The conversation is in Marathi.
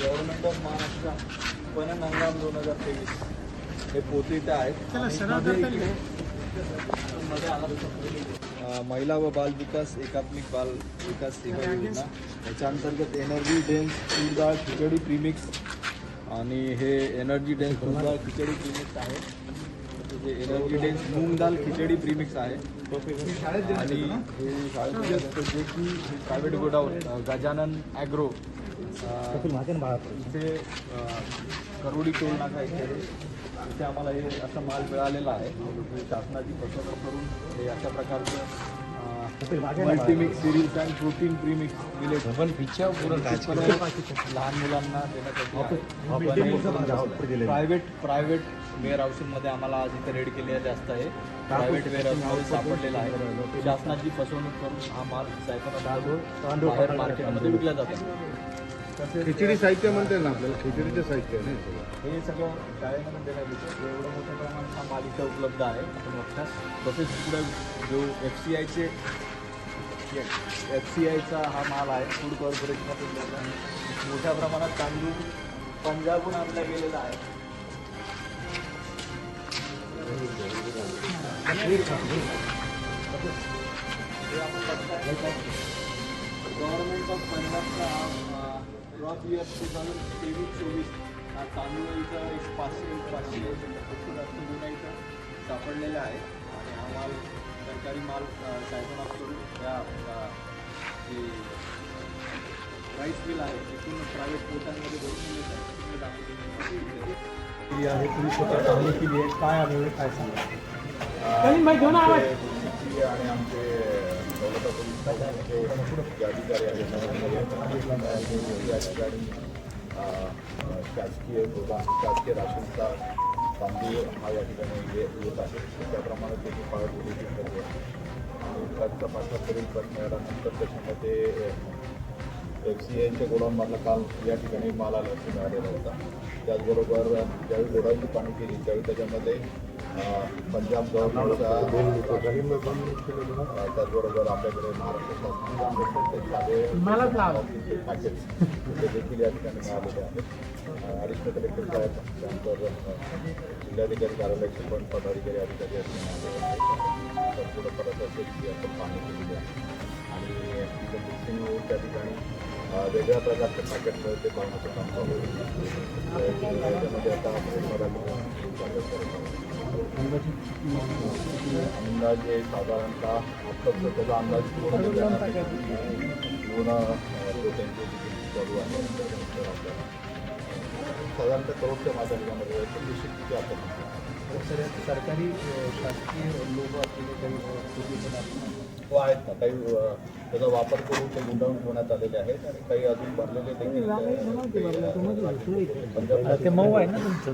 गव्हर्नमेंट ऑफ महाराष्ट्र पणन हंगाम दोन हजार तेवीस हे पोते इथे आहेत महिला व बाल विकास एकात्मिक बाल विकास सेवा योजना. याच्या अंतर्गत एनर्जी डेन्स तूर डाळ खिचडी प्रीमिक्स आणि हे एनर्जी डेन्स तूर डाळ खिचडी प्रीमिक्स आहे. जे एनर्जी डेन्स मूग दाल खिचडी प्रीमिक्स आहे. आणि हे शाळेत जे की प्रायव्हेट गोडाऊन गजानन ॲग्रो इथे करोडी टोल नाका इथे इथे आम्हाला हे असा माल मिळालेला आहे. शासनाची फसवणूक करून हे अशा प्रकारचं multimix cereals and protein premix पण लहान मुलांना देण्यासाठी प्रायव्हेट प्रायव्हेट वेअर हाऊसिंगमध्ये आम्हाला आज इथे रेड केले जास्त आहे. प्रायव्हेट वेअर हाऊसमध्ये सापडलेला आहे. शासनाची फसवणूक करून हा माल सायकल बाहेर मार्केटमध्ये विकला जातो. तसेच खिचडी साहित्य म्हणते ना आपल्याला खिचडीचं साहित्य आहे ना हे सगळं. हे सगळं शाळेमध्ये देण्यात येतं एवढं मोठ्या प्रमाणात हा माल इथं उपलब्ध आहे आपण बघतात तसेच पुढे जो एफ सी आयचे एफ सी आयचा हा माल आहे फूड कॉर्पोरेशनमधून. मोठ्या प्रमाणात तांदूळ पंजाबहून आणला गेलेला आहे. गव्हर्नमेंट ऑफ पंजाबचा हा क्रॉप इयर टू थाउजंड तेवीस चोवीस. हा तांदूळ इथं एक पाचशे एक पाचशे पेक्षा जास्त गुन्हा इथं सापडलेला आहे. आणि हा माल सरकारी माल सायकोनाकडून या अ, जे राईस मिल आहे तिथून प्रायव्हेट पोटांमध्ये भरून आहे. ही तुम्ही स्वतः चांगली केली आहे. काय अनुभव काय सांगा आणि आमचे जे अधिकारी आहेत या ठिकाणी शासकीय गोदाम शासकीय राशनचा तांदूळ हा या ठिकाणी येत आहे त्याप्रमाणे त्याची पाळत करते आणि त्याचा पाठवा करून पण मिळाल्यानंतर त्याच्यामध्ये एफ सी आयच्या गोडाऊनमधला काल या ठिकाणी माल आला मिळालेला होता. त्याचबरोबर ज्यावेळी गोडाऊनची पाणी केली त्यावेळी त्याच्यामध्ये पंजाब गव्हर्नमेंटचा त्याचबरोबर आपल्याकडे महाराष्ट्र ते देखील या ठिकाणी मिळालेले आहेत. ॲडिशनल कलेक्टर साहेब त्यानंतर जिल्हाधिकारी कार्यालयाचे पण पदाधिकारी अधिकारी असेल की आपण पाहणी केलेली आहे. आणि त्या ठिकाणी वेगळ्या प्रकारचे पॅकेट मिळते कोणाचं काम चालू त्याच्यामध्ये आता अंदाजे साधारणतः आत्ताच त्याचा अंदाज पूर्ण पूर्ण त्यांची चालू आहे. त्याच्यानंतर आपल्याला साधारणतः करोडच्या माध्यमामध्ये किती आपण सरकारी शासकीय लोक असलेले काही हो आहेत ना काही त्याचा वापर करून ते गुंडाळून ठेवण्यात आलेले आहेत आणि काही अजून भरलेले देखील ते, ते मऊ आहे ना तुमचं.